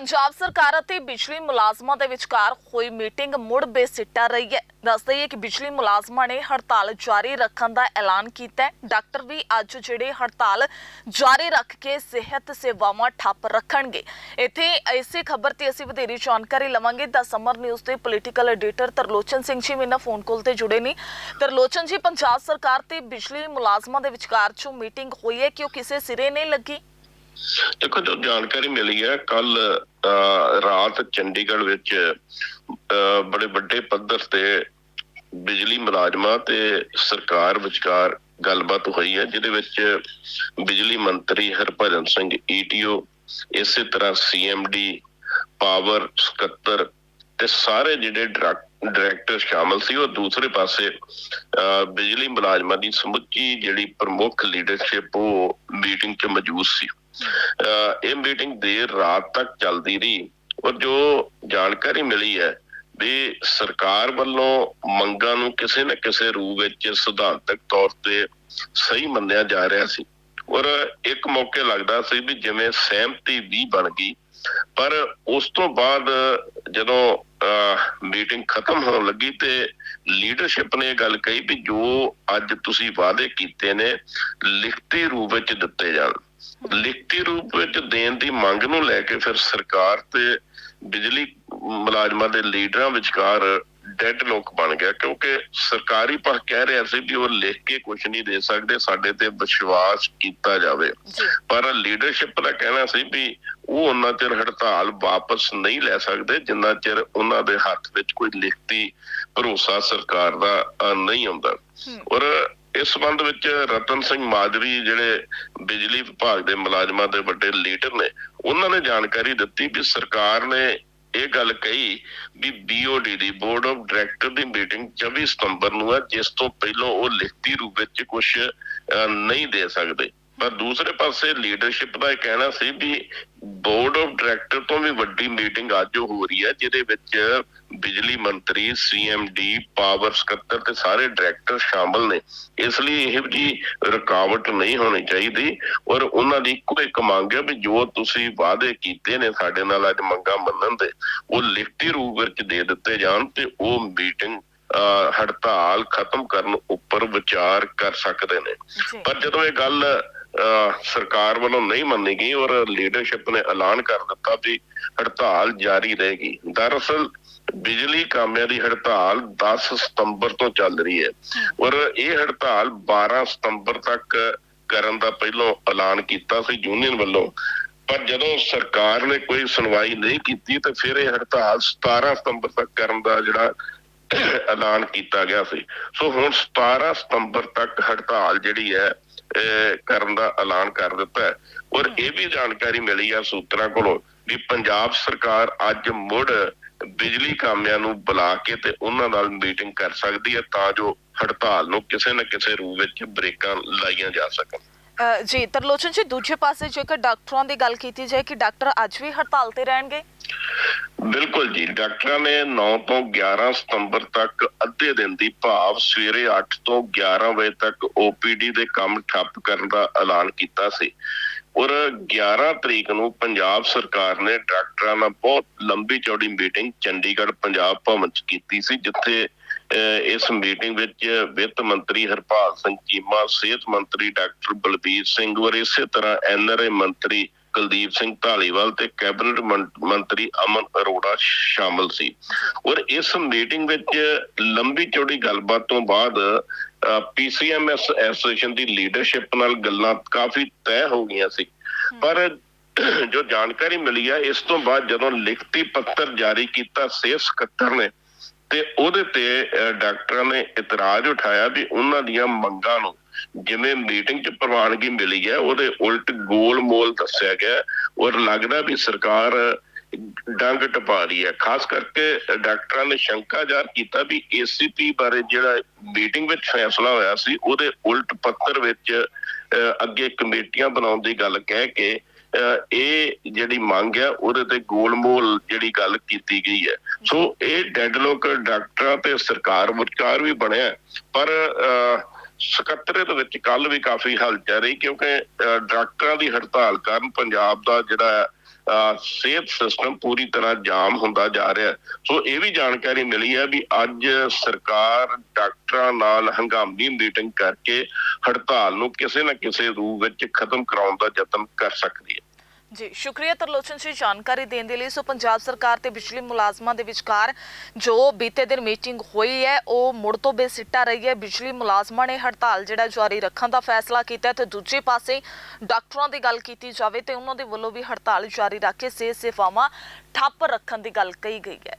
ਪੰਜਾਬ ਸਰਕਾਰ ਅਤੇ ਬਿਜਲੀ ਮੁਲਾਜ਼ਮਾਂ ਦੇ ਵਿਚਕਾਰ ਹੋਈ ਮੀਟਿੰਗ ਮੁੜ ਬੇਸਿੱਟਾ ਰਹੀ ਹੈ। ਦੱਸਦੇ ਹੈ ਕਿ ਬਿਜਲੀ ਮੁਲਾਜ਼ਮਾਂ ਨੇ ਹੜਤਾਲ ਜਾਰੀ ਰੱਖਣ ਦਾ ਐਲਾਨ ਕੀਤਾ ਹੈ। ਡਾਕਟਰ ਵੀ ਅੱਜ ਜਿਹੜੇ ਹੜਤਾਲ ਜਾਰੀ ਰੱਖ ਕੇ ਸਿਹਤ ਸੇਵਾਵਾਂ ਠੱਪ ਰੱਖਣਗੇ। ਇੱਥੇ ਇਸੇ ਖਬਰ ਤੇ ਅਸੀਂ ਵਧੇਰੀ ਜਾਣਕਾਰੀ ਲਵਾਂਗੇ। ਦਾ ਸਮਰ ਨਿਊਜ਼ ਦੇ ਪੋਲੀਟੀਕਲ ਐਡੀਟਰ ਤਰਲੋਚਨ ਸਿੰਘ ਜੀ ਮੇਰੇ ਨਾਲ ਫੋਨ ਕਾਲ ਤੇ ਜੁੜੇ ਨੇ। ਤਰਲੋਚਨ ਜੀ, ਪੰਜਾਬ ਸਰਕਾਰ ਤੇ ਬਿਜਲੀ ਮੁਲਾਜ਼ਮਾਂ ਦੇ ਵਿਚਕਾਰ ਜੋ ਮੀਟਿੰਗ ਹੋਈ ਹੈ ਕਿ ਉਹ ਕਿਸੇ ਸਿਰੇ ਨਹੀਂ ਲੱਗੀ? ਦੇਖੋ ਜੋ ਜਾਣਕਾਰੀ ਮਿਲੀ ਹੈ ਕੱਲ ਰਾਤ ਚੰਡੀਗੜ੍ਹ ਵਿੱਚ ਅਹ, ਬੜੇ ਵੱਡੇ ਪੱਧਰ ਤੇ ਬਿਜਲੀ ਮੁਲਾਜ਼ਮਾਂ ਤੇ ਸਰਕਾਰ ਵਿਚਕਾਰ ਗੱਲਬਾਤ ਹੋਈ ਹੈ ਜਿਹਦੇ ਵਿੱਚ ਬਿਜਲੀ ਮੰਤਰੀ ਹਰਭਜਨ ਸਿੰਘ ਈਟੀਓ ਇਸੇ ਤਰ੍ਹਾਂ ਸੀਐਮਡੀ ਪਾਵਰ ਸਕੱਤਰ ਤੇ ਸਾਰੇ ਜਿਹੜੇ ਡਾਇਰੈਕ- ਡਾਇਰੈਕਟਰ ਸ਼ਾਮਲ ਸੀ ਉਹ ਦੂਸਰੇ ਪਾਸੇ ਅਹ, ਬਿਜਲੀ ਮੁਲਾਜ਼ਮਾਂ ਦੀ ਸਮੁੱਚੀ ਜਿਹੜੀ ਪ੍ਰਮੁੱਖ ਲੀਡਰਸ਼ਿਪ ਉਹ ਮੀਟਿੰਗ 'ਚ ਮੌਜੂਦ ਸੀ। ਇਹ ਮੀਟਿੰਗ ਦੇਰ ਰਾਤ ਤੱਕ ਚੱਲਦੀ ਰਹੀ ਔਰ ਜੋ ਜਾਣਕਾਰੀ ਮਿਲੀ ਹੈ ਵੀ ਸਰਕਾਰ ਵੱਲੋਂ ਮੰਗਾਂ ਨੂੰ ਕਿਸੇ ਨਾ ਕਿਸੇ ਰੂਪ ਵਿੱਚ ਸਿਧਾਂਤਕ ਤੌਰ ਤੇ ਸਹੀ ਮੰਨਿਆ ਜਾ ਰਿਹਾ ਸੀ ਔਰ ਇੱਕ ਮੌਕੇ ਲੱਗਦਾ ਸੀ ਵੀ ਜਿਵੇਂ ਸਹਿਮਤੀ ਵੀ ਬਣ ਗਈ, ਪਰ ਉਸ ਤੋਂ ਬਾਅਦ ਜਦੋਂ ਮੀਟਿੰਗ ਖਤਮ ਹੋਣ ਲੱਗੀ ਤੇ ਲੀਡਰਸ਼ਿਪ ਨੇ ਇਹ ਗੱਲ ਕਹੀ ਵੀ ਜੋ ਅੱਜ ਤੁਸੀਂ ਵਾਅਦੇ ਕੀਤੇ ਨੇ, ਲਿਖਤੀ ਰੂਪ ਵਿੱਚ ਦਿੱਤੇ ਜਾਣ। ਲਿਖਤੀ ਰੂਪ ਵਿੱਚ ਦੇਣ ਦੀ ਮੰਗ ਨੂੰ ਲੈ ਕੇ ਫਿਰ ਸਰਕਾਰ ਤੇ ਬਿਜਲੀ ਮੁਲਾਜ਼ਮਾਂ ਦੇ ਲੀਡਰਾਂ ਵਿਚਕਾਰ ਡੈਡ ਲੋਕ ਬਣ ਗਿਆ। ਕਿਉਂਕਿ ਸਰਕਾਰੀ ਪੱਖ ਕਹਿ ਰਿਹਾ ਸੀ ਵੀ ਉਹ ਲਿਖ ਕੇ ਕੁਝ ਨਹੀਂ ਦੇ ਸਕਦੇ ਸਾਡੇ ਤੇ ਵਿਸ਼ਵਾਸ ਕੀਤਾ ਜਾਵੇ। ਪਰ ਲੀਡਰਸ਼ਿਪ ਦਾ ਕਹਿਣਾ ਸੀ ਵੀ ਉਹ ਉਹਨਾਂ ਚਿਰ ਹੜਤਾਲ ਵਾਪਸ ਨਹੀਂ ਲੈ ਸਕਦੇ ਜਿੰਨਾ ਚਿਰ ਉਹਨਾਂ ਦੇ ਹੱਥ ਵਿੱਚ ਕੋਈ ਲਿਖਤੀ ਭਰੋਸਾ ਸਰਕਾਰ ਦਾ ਨਹੀਂ ਆਉਂਦਾ। ਔਰ ਇਸ ਸੰਬੰਧ ਵਿੱਚ ਰਤਨ ਸਿੰਘ ਮਾਜਰੀ ਜਿਹੜੇ ਬਿਜਲੀ ਵਿਭਾਗ ਦੇ ਮੁਲਾਜ਼ਮਾਂ ਦੇ ਵੱਡੇ ਲੀਡਰ ਨੇ, ਉਹਨਾਂ ਨੇ ਜਾਣਕਾਰੀ ਦਿੱਤੀ ਵੀ ਸਰਕਾਰ ਨੇ ਇਹ ਗੱਲ ਕਹੀ ਵੀ ਬੀਓਡੀ ਦੀ ਬੋਰਡ ਆਫ ਡਾਇਰੈਕਟਰ ਦੀ ਮੀਟਿੰਗ 24 ਸਤੰਬਰ ਨੂੰ ਹੈ, ਜਿਸ ਤੋਂ ਪਹਿਲਾਂ ਉਹ ਲਿਖਤੀ ਰੂਪ ਵਿੱਚ ਕੁਝ ਨਹੀਂ ਦੇ ਸਕਦੇ। ਪਰ ਦੂਸਰੇ ਪਾਸੇ ਲੀਡਰਸ਼ਿਪ ਦਾ ਇਹ ਕਹਿਣਾ ਸੀ ਵੀ ਬੋਰਡ ਆਫ ਡਾਇਰੈਕਟਰ ਤੋਂ ਵੀ ਵੱਡੀ ਮੀਟਿੰਗ ਅੱਜ ਹੋ ਰਹੀ ਹੈ ਜਿਹਦੇ ਵਿੱਚ ਬਿਜਲੀ ਮੰਤਰੀ ਸੀਐਮਡੀ ਪਾਵਰ ਸਕੱਤਰ ਤੇ ਸਾਰੇ ਡਾਇਰੈਕਟਰ ਸ਼ਾਮਲ ਨੇ। ਇਸ ਲਈ ਇਹ ਜੀ ਰੁਕਾਵਟ ਨਹੀਂ ਹੋਣੀ ਚਾਹੀਦੀ ਔਰ ਉਹਨਾਂ ਦੀ ਇੱਕੋ ਇੱਕ ਮੰਗ ਹੈ ਵੀ ਜੋ ਤੁਸੀਂ ਵਾਅਦੇ ਕੀਤੇ ਨੇ ਸਾਡੇ ਨਾਲ ਅੱਜ ਮੰਗਾਂ ਮੰਨਣ ਦੇ ਉਹ ਲਿਖਤੀ ਰੂਪ ਵਿੱਚ ਦੇ ਦਿੱਤੇ ਜਾਣ ਤੇ ਉਹ ਮੀਟਿੰਗ ਹੜਤਾਲ ਖਤਮ ਕਰਨ ਉੱਪਰ ਵਿਚਾਰ ਕਰ ਸਕਦੇ ਨੇ। ਪਰ ਜਦੋਂ ਇਹ ਗੱਲ ਸਰਕਾਰ ਵੱਲੋਂ ਨਹੀਂ ਮੰਨੀ ਗਈ ਔਰ ਲੀਡਰਸ਼ਿਪ ਨੇ ਐਲਾਨ ਕਰ ਦਿੱਤਾ ਵੀ ਹੜਤਾਲ ਜਾਰੀ ਰਹੇਗੀ। ਦਰਅਸਲ ਬਿਜਲੀ ਕਾਮਿਆਂ ਦੀ ਹੜਤਾਲ 10 ਸਤੰਬਰ ਤੋਂ ਚੱਲ ਰਹੀ ਹੈ ਔਰ ਇਹ ਹੜਤਾਲ 12 ਸਤੰਬਰ ਤੱਕ ਕਰਨ ਦਾ ਪਹਿਲਾਂ ਐਲਾਨ ਕੀਤਾ ਸੀ ਯੂਨੀਅਨ ਵੱਲੋਂ। ਪਰ ਜਦੋਂ ਸਰਕਾਰ ਨੇ ਕੋਈ ਸੁਣਵਾਈ ਨਹੀਂ ਕੀਤੀ ਤਾਂ ਫਿਰ ਇਹ ਹੜਤਾਲ 17 ਸਤੰਬਰ ਤੱਕ ਕਰਨ ਦਾ ਜਿਹੜਾ ਐਲਾਨ ਕੀਤਾ ਗਿਆ ਸੀ। ਸੋ ਹੁਣ 17 ਸਤੰਬਰ ਤੱਕ ਹੜਤਾਲ ਜਿਹੜੀ ਹੈ ਕਰਨ ਦਾ ਐਲਾਨ ਕਰ ਦਿੱਤਾ ਹੈ। ਔਰ ਇਹ ਵੀ ਜਾਣਕਾਰੀ ਮਿਲੀ ਆ ਸੂਤਰਾਂ ਕੋਲੋਂ ਵੀ ਪੰਜਾਬ ਸਰਕਾਰ ਅੱਜ ਮੁੜ ਬਿਜਲੀ ਕਾਮਿਆਂ ਨੂੰ ਬੁਲਾ ਕੇ ਤੇ ਉਹਨਾਂ ਨਾਲ ਮੀਟਿੰਗ ਕਰ ਸਕਦੀ ਹੈ ਤਾਂ ਜੋ ਹੜਤਾਲ ਨੂੰ ਕਿਸੇ ਨਾ ਕਿਸੇ ਰੂਪ ਵਿੱਚ ਬ੍ਰੇਕਾਂ ਲਾਈਆਂ ਜਾ ਸਕਣ। ਜੀ ਤਰਲੋਚਨ ਜੀ ਦੂਜੇ ਪਾਸੇ ਜੇਕਰ ਡਾਕਟਰਾਂ ਦੀ ਗੱਲ ਕੀਤੀ ਜਾਏ ਕਿ ਡਾਕਟਰ ਅੱਜ ਵੀ ਹੜਤਾਲ ਤੇ ਰਹਿਣਗੇ? ਬਿਲਕੁਲ ਜੀ ਡਾਕਟਰਾਂ ਨੇ 9 ਤੋਂ 11 ਸਤੰਬਰ ਤੱਕ ਅੱਧੇ ਦਿਨ ਦੀ ਭਾਵ ਸਵੇਰੇ 8 ਤੋਂ 11 ਵਜੇ ਤੱਕ OPD ਦੇ ਕੰਮ ਠੱਪ ਕਰਨ ਦਾ ਐਲਾਨ ਕੀਤਾ ਸੀ। ਔਰ 11 ਤਰੀਕ ਨੂੰ ਪੰਜਾਬ ਸਰਕਾਰ ਨੇ ਡਾਕਟਰਾਂ ਨਾਲ ਬਹੁਤ ਲੰਬੀ ਚੌੜੀ ਮੀਟਿੰਗ ਚੰਡੀਗੜ੍ਹ ਪੰਜਾਬ ਭਵਨ ਚ ਕੀਤੀ ਸੀ ਜਿੱਥੇ ਅਹ, ਇਸ ਮੀਟਿੰਗ ਵਿੱਚ ਵਿੱਤ ਮੰਤਰੀ ਹਰਪਾਲ ਸਿੰਘ ਚੀਮਾ ਸਿਹਤ ਮੰਤਰੀ ਡਾਕਟਰ ਬਲਬੀਰ ਸਿੰਘ ਔਰ ਇਸੇ ਤਰ੍ਹਾਂ ਐਨਆਰਏ ਮੰਤਰੀ ਕੁਲਦੀਪ ਸਿੰਘ ਢਾਲੀਵਾਲ ਤੇ ਕੈਬਨਿਟ ਮੰਤਰੀ ਅਮਨ ਅਰੋੜਾ ਸ਼ਾਮਲ ਸੀ। ਔਰ ਇਸ ਮੀਟਿੰਗ ਵਿੱਚ ਲੰਬੀ ਚੌੜੀ ਗੱਲਬਾਤ ਤੋਂ ਬਾਅਦ ਪੀਸੀਐਮਐਸ ਐਸੋਸੀਏਸ਼ਨ ਦੀ ਲੀਡਰਸ਼ਿਪ ਨਾਲ ਗੱਲਾਂ ਕਾਫੀ ਤੈਅ ਹੋ ਗਈਆਂ ਸੀ। ਪਰ ਜੋ ਜਾਣਕਾਰੀ ਮਿਲੀ ਹੈ ਇਸ ਤੋਂ ਬਾਅਦ ਜਦੋਂ ਲਿਖਤੀ ਪੱਤਰ ਜਾਰੀ ਕੀਤਾ ਸਿਹਤ ਸਕੱਤਰ ਨੇ ਤੇ ਉਹਦੇ ਤੇ ਡਾਕਟਰਾਂ ਨੇ ਇਤਰਾਜ਼ ਉਠਾਇਆ ਵੀ ਉਹਨਾਂ ਦੀਆਂ ਮੰਗਾਂ ਨੂੰ ਜਿਵੇਂ ਮੀਟਿੰਗ 'ਚ ਪ੍ਰਵਾਨਗੀ ਮਿਲੀ ਹੈ ਉਹਦੇ ਉਲਟ ਗੋਲ-ਮੋਲ ਦੱਸਿਆ ਗਿਆ ਔਰ ਲੱਗਦਾ ਵੀ ਸਰਕਾਰ ਡੰਗ ਟਪਾ ਰਹੀ ਹੈ। ਖਾਸ ਕਰਕੇ ਡਾਕਟਰਾਂ ਨੇ ਸ਼ੰਕਾ ਜ਼ਾਹਰ ਕੀਤਾ ਵੀ ਏਸੀਪੀ ਬਾਰੇ ਜਿਹੜਾ ਮੀਟਿੰਗ ਵਿੱਚ ਫੈਸਲਾ ਹੋਇਆ ਸੀ ਉਹਦੇ ਉਲਟ ਪੱਤਰ ਵਿੱਚ ਅਹ, ਅੱਗੇ ਕਮੇਟੀਆਂ ਬਣਾਉਣ ਦੀ ਗੱਲ ਕਹਿ ਕੇ ਇਹ ਜਿਹੜੀ ਮੰਗ ਹੈ ਉਹਦੇ ਤੇ ਗੋਲਮੋਲ ਜਿਹੜੀ ਗੱਲ ਕੀਤੀ ਗਈ ਹੈ। ਸੋ ਇਹ ਡੈਡਲੋਕ ਡਾਕਟਰਾਂ ਤੇ ਸਰਕਾਰ ਵਿਚਕਾਰ ਵੀ ਬਣਿਆ ਪਰ ਅਹ, ਸਕੱਤਰੇਤ ਵਿੱਚ ਕੱਲ ਵੀ ਕਾਫੀ ਹਲਚਲ ਰਹੀ ਕਿਉਂਕਿ ਡਾਕਟਰਾਂ ਦੀ ਹੜਤਾਲ ਕਾਰਨ ਪੰਜਾਬ ਦਾ ਜਿਹੜਾ ਅਹ, ਸਿਹਤ ਸਿਸਟਮ ਪੂਰੀ ਤਰ੍ਹਾਂ ਜਾਮ ਹੁੰਦਾ ਜਾ ਰਿਹਾ ਸੋ ਇਹ ਵੀ ਜਾਣਕਾਰੀ ਮਿਲੀ ਹੈ ਵੀ ਅੱਜ ਸਰਕਾਰ ਡਾਕਟਰਾਂ ਨਾਲ ਹੰਗਾਮੀ ਮੀਟਿੰਗ ਕਰਕੇ ਹੜਤਾਲ ਨੂੰ ਕਿਸੇ ਨਾ ਕਿਸੇ ਰੂਪ ਵਿੱਚ ਖਤਮ ਕਰਾਉਣ ਦਾ ਯਤਨ ਕਰ ਸਕਦੀ ਹੈ। ਜੀ, ਸ਼ੁਕਰੀਆ ਤਰਲੋਚਨ ਜੀ ਜਾਣਕਾਰੀ ਦੇਣ ਦੇ ਲਈ। ਸੋ ਪੰਜਾਬ ਸਰਕਾਰ ਤੇ ਬਿਜਲੀ ਮੁਲਾਜ਼ਮਾਂ ਦੇ ਵਿਚਕਾਰ ਜੋ ਬੀਤੇ ਦਿਨ ਮੀਟਿੰਗ ਹੋਈ ਹੈ, ਉਹ ਮੁੜ ਤੋਂ ਬੇਸਿੱਟਾ ਰਹੀ ਹੈ। ਬਿਜਲੀ ਮੁਲਾਜ਼ਮਾਂ ਨੇ ਹੜਤਾਲ ਜਿਹੜਾ ਜਾਰੀ ਰੱਖਣ ਦਾ ਫੈਸਲਾ ਕੀਤਾ ਹੈ ਤੇ ਦੂਜੇ ਪਾਸੇ ਡਾਕਟਰਾਂ ਦੀ ਗੱਲ ਕੀਤੀ ਜਾਵੇ ਤੇ ਉਹਨਾਂ ਦੇ ਵੱਲੋਂ ਵੀ ਹੜਤਾਲ ਜਾਰੀ ਰੱਖ ਕੇ ਸਿਹਤ ਸੇਵਾਵਾਂ ਠੱਪ ਰੱਖਣ ਦੀ ਗੱਲ ਕਹੀ ਗਈ ਹੈ।